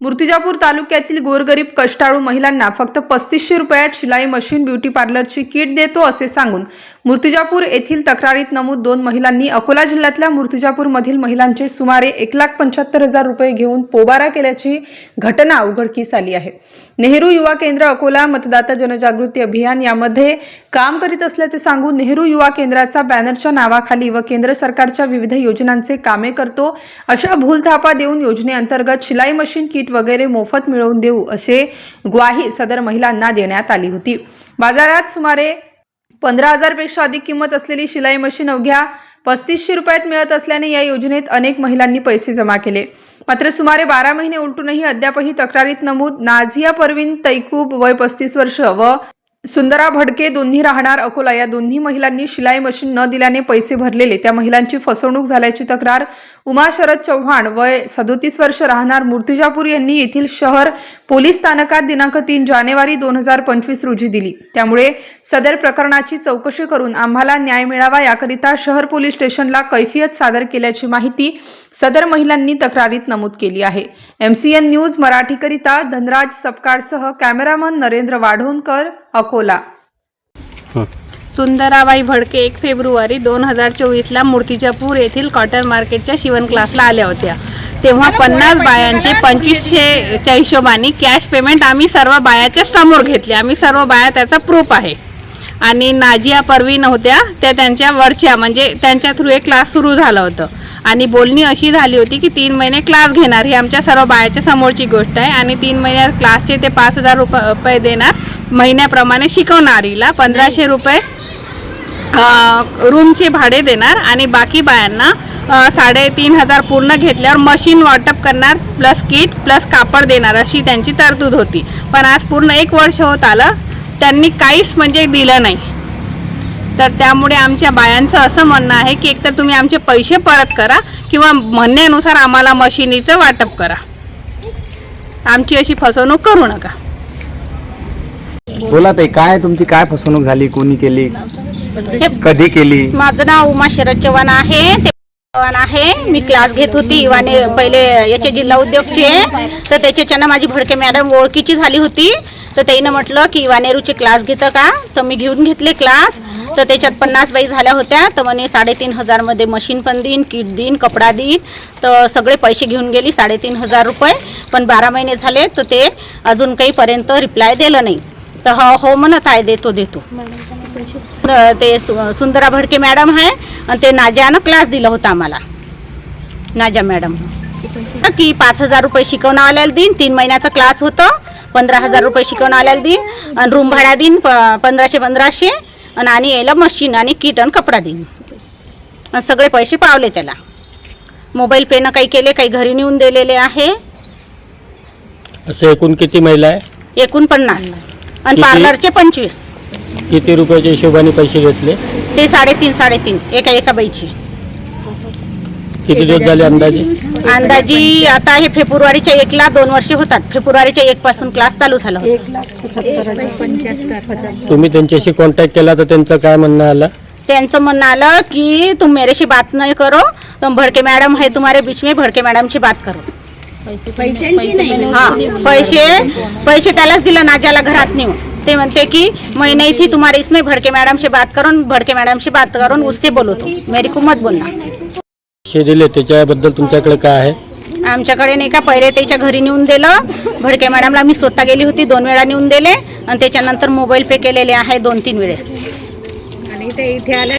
मूर्तिजापूर तालुक्यातील गोरगरीब कष्टाळू महिलांना फक्त पस्तीसशे रुपयात शिलाई मशीन ब्युटी पार्लरची किट देतो असे सांगून मूर्तिजापूर येथील तक्रारीत नमूद दोन महिलांनी अकोला जिल्ह्यातल्या मूर्तिजापूरमधील महिलांचे सुमारे एक लाख पंच्याहत्तर हजार रुपये घेऊन पोबारा केल्याची घटना उघडकीस आली आहे. नेहरू युवा केंद्र अकोला मतदाता जनजागृती अभियान यामध्ये काम करीत असल्याचे सांगून नेहरू युवा केंद्राचा बॅनरच्या नावाखाली व केंद्र सरकारच्या विविध योजनांचे कामे करतो अशा भूलथापा देऊन योजनेअंतर्गत शिलाई मशीन किट किट वगैरे मोफत मिळवून देऊ असे ग्वाही सदर महिलांना देण्यात आली होती. बाजारात सुमारे पंधरा हजारपेक्षा अधिक किंमत असलेली शिलाई मशीन अवघ्या पस्तीसशे रुपयात मिळत असल्याने या योजनेत अनेक महिलांनी पैसे जमा केले. मात्र सुमारे बारा महिने उलटूनही अद्यापही तक्रारीत नमूद नाझिया परवीन तैकूब वय पस्तीस वर्ष व सुंदरा भडके दोन्ही राहणार. अकोला या दोन्ही महिलांनी शिलाई मशीन न दिल्याने पैसे भरलेले. त्या महिलांची फसवणूक झाल्याची तक्रार उमा शरद चव्हाण वय सदोतीस वर्ष राहणार मूर्तिजापूर यांनी येथील शहर पोलीस स्थानकात दिनांक तीन जानेवारी दोन हजार पंचवीस रोजी दिली. त्यामुळे सदर प्रकरणाची चौकशी करून आम्हाला न्याय मिळावा याकरिता शहर पोलीस स्टेशनला कैफियत सादर केल्याची माहिती सदर महिलांनी तक्रारीत नमूद केली आहे. एमसीएन न्यूज मराठीकरिता धनराज सपकाळसह कॅमेरामन नरेंद्र वाढोणकर अकोला. सुंदराबाई भडके एक फेब्रुवारी दोन हजार चोवीसला मूर्तिजापूर येथील कॉटन मार्केटच्या शिवण क्लासला आल्या होत्या. तेव्हा पन्नास बायांचे पंचवीसशेच्या हिशोबाने कॅश पेमेंट आम्ही सर्व बायाच्या समोर घेतले. आम्ही सर्व बाया त्याचा प्रूफ आहे. आणि नाजिया परवीन होत्या त्या त्यांच्या वरच्या म्हणजे त्यांच्या थ्रू एक क्लास सुरू झालं होतं. आणि बोलणी अशी झाली होती की तीन महिने क्लास घेणार. ही आमच्या सर्व बायाच्या समोरची गोष्ट आहे. आणि तीन महिन्यात क्लासचे ते पाच हजार रुपये रुपये देणार. महिन्याप्रमाणे शिकवणारीला पंधराशे रुपये रूमचे भाडे देणार आणि बाकी बायांना साडेतीन हजार पूर्ण घेतल्यावर मशीन वाटप करणार प्लस किट प्लस कापड देणार अशी त्यांची तरतूद होती. पण आज पूर्ण एक वर्ष होत आलं त्यांनी काहीच म्हणजे दिलं नाही. तर त्यामुळे आमच्या बायांचं असं म्हणणं आहे की एकतर तुम्ही आमचे पैसे परत करा किंवा म्हणण्यानुसार आम्हाला मशिनीचं वाटप करा. आमची अशी फसवणूक करू नका. बोला ताई काय तुमची काय फसवणूक झाली? कोणी केली? कधी केली? माझं नाव उमा शरद चव्हाण आहे. ते चव्हाण आहे. मी क्लास घेत होती. इवाने पहिले याचे जिल्हा उद्योगचे. तर त्याच्याच्यानं माझी भडके मॅडम ओळखीची झाली होती. तर त्याईनं म्हटलं की इवानेरूचे क्लास घेतं का? तर मी घेऊन घेतले क्लास. तर त्याच्यात पन्नास बाई झाल्या होत्या. तर म्हणे साडेतीन हजारमध्ये मशीन पण देईन किट देईन कपडा देईन. तर सगळे पैसे घेऊन गेली साडेतीन हजार रुपये. पण बारा महिने झाले तर ते अजून काहीपर्यंत रिप्लाय दिलं नाही. तर हो हो म्हणत आहे देतो देतो. ते सु- सुंदरा भडके मॅडम आहे आणि ते नाजानं क्लास दिला होता आम्हाला. नाजा मॅडम. की पाच हजार रुपये शिकवणावाल्याला देईन तीन महिन्याचा क्लास होतं पंधरा हजार रुपये शिकवणावाल्याला देईन आणि रूम भाडा देईन प- पंधराशे पंधराशे आणि आणि यायला मशीन आणि किट आणि कपडा देईन आणि सगळे पैसे पावले त्याला. मोबाईल पेनं काही केले काही घरी नेऊन दिलेले आहे. असे एकूण किती महिला आहे? एकूण पन्नास. आणि किती? पार्लरचे पंचवीस. किती रुपयाच्या हिशोबाने पैसे घेतले? ते साडेतीन साडेतीन. एका एका बाईची. किती दिवस झाले अंदाजे? अंदाजी आता हे फेब्रुवारीच्या एकला दोन वर्षे होतात. फेब्रुवारीच्या एक पासून क्लास चालू झाला होता. तुम्ही त्यांच्याशी कॉन्टॅक्ट केला तर त्यांचं काय म्हणणं आलं? त्यांचं म्हणणं आलं की तुम मेरे से बात नहीं करो. तुम भड़के मैडम है तुम्हारे बीच में भड़के मैडम से बात करो. हा पैसे पैसे त्यालाच दिलं नाजाला घरात नेऊन. ते म्हणते की मैं नहीं थी तुम्हारे इसमें भड़के मैडम से बात करो भड़के मैडम से बात करो उससे बोलो तो. मेरी को मत बोलना. पैसे दिले त्याच्याबद्दल तुमच्याकडे काय आहे? आमच्याकडे नाही का पहिले त्याच्या घरी नेऊन दिलं. भडके मॅडमला मी स्वतः गेली होती दोन वेळा नेऊन दिले. आणि त्याच्यानंतर मोबाईल पे केलेले आहे दोन तीन वेळेस. आणि ते इथे आल्या